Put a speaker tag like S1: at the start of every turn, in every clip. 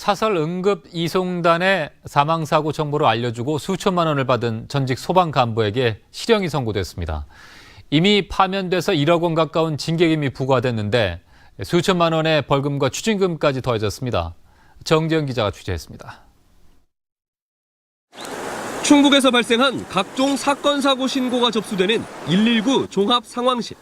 S1: 사설 응급 이송단의 사망 사고 정보를 알려주고 수천만 원을 받은 전직 소방 간부에게 실형이 선고됐습니다. 이미 파면돼서 1억 원 가까운 징계금이 부과됐는데 수천만 원의 벌금과 추징금까지 더해졌습니다. 정재영 기자가 취재했습니다.
S2: 충북에서 발생한 각종 사건 사고 신고가 접수되는 119 종합 상황실.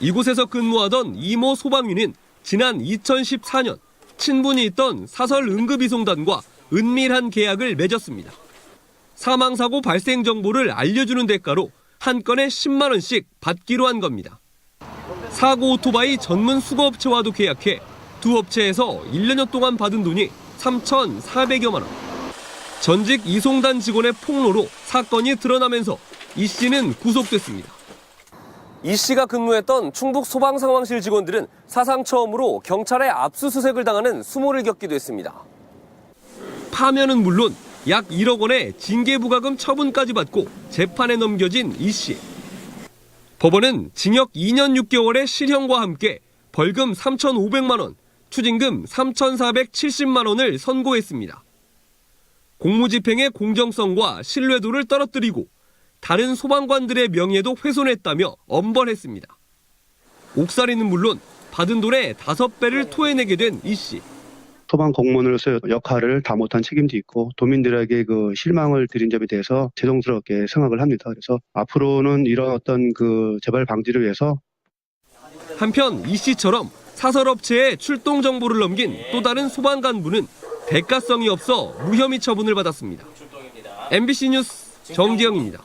S2: 이곳에서 근무하던 이모 소방위는 지난 2014년 친분이 있던 사설 응급이송단과 은밀한 계약을 맺었습니다. 사망 사고 발생 정보를 알려주는 대가로 한 건에 10만 원씩 받기로 한 겁니다. 사고 오토바이 전문 수거업체와도 계약해 두 업체에서 1년여 동안 받은 돈이 3,400여만 원. 전직 이송단 직원의 폭로로 사건이 드러나면서 이 씨는 구속됐습니다. 이 씨가 근무했던 충북 소방상황실 직원들은 사상 처음으로 경찰의 압수수색을 당하는 수모를 겪기도 했습니다. 파면은 물론 약 1억 원의 징계부과금 처분까지 받고 재판에 넘겨진 이 씨. 법원은 징역 2년 6개월의 실형과 함께 벌금 3,500만 원, 추징금 3,470만 원을 선고했습니다. 공무집행의 공정성과 신뢰도를 떨어뜨리고 다른 소방관들의 명예도 훼손했다며 엄벌했습니다. 옥살이는 물론 받은 돈의 다섯 배를 토해내게 된 이 씨.
S3: 소방 공무원으로서 역할을 다 못한 책임도 있고 도민들에게 그 실망을 드린 점에 대해서 죄송스럽게 생각을 합니다. 그래서 앞으로는 이런 어떤 그 재발 방지를 위해서
S2: 한편 이 씨처럼 사설업체에 출동 정보를 넘긴 또 다른 소방 간부는 대가성이 없어 무혐의 처분을 받았습니다. MBC 뉴스 정지영입니다.